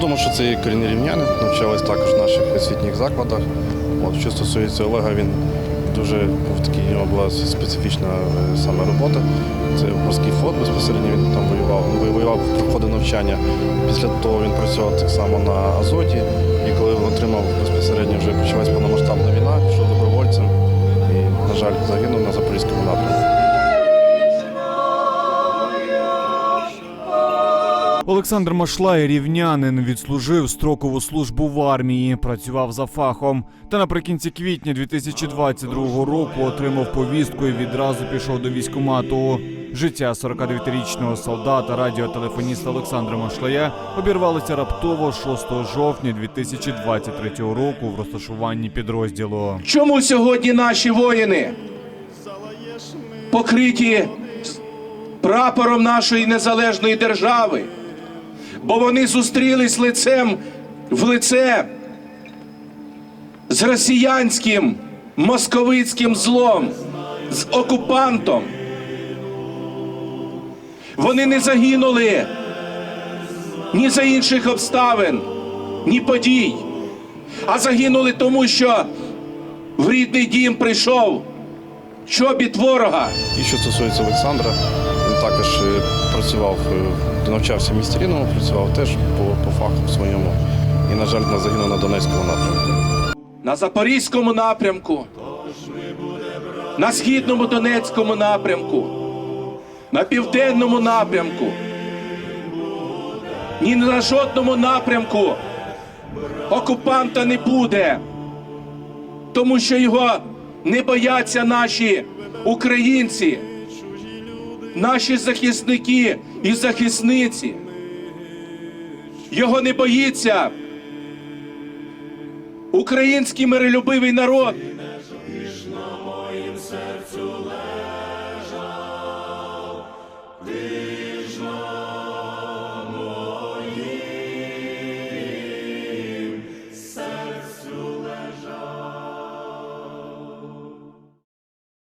думаю, що це і корінні рівняни, навчались також в наших освітніх закладах. От, що стосується Олега, він дуже був такий, у нього була специфічна е, саме робота. Це морський флот безпосередньо він там воював. Він воював, проходив навчання. Після того він працював так само на Азоті. І коли отримав безпосередньо вже почалась повномасштабна війна, пішов добровольцем і, на жаль, загинув на Запорізькому напрямку. Олександр Машлай, рівнянин, відслужив строкову службу в армії, працював за фахом. Та наприкінці квітня 2022 року отримав повістку і відразу пішов до військкомату. Життя 49-річного солдата, радіотелефоніста Олександра Машлая обірвалося раптово 6 жовтня 2023 року в розташуванні підрозділу. Чому сьогодні наші воїни покриті прапором нашої незалежної держави? Бо вони зустрілись лицем в лице з росіянським московицьким злом, з окупантом. Вони не загинули ні за інших обставин, ні подій, а загинули тому, що в рідний дім прийшов чобіт ворога. І що стосується Олександра, він також е, працював, е, навчався в місті Рівному, працював теж по, по фаху своєму. І, на жаль, на- загинув на Донецькому напрямку. на Запорізькому напрямку, на східному Донецькому напрямку, на південному напрямку. Ні на жодному напрямку окупанта не буде, тому що його не бояться наші українці, наші захисники і захисниці. Його не боїться український миролюбивий народ.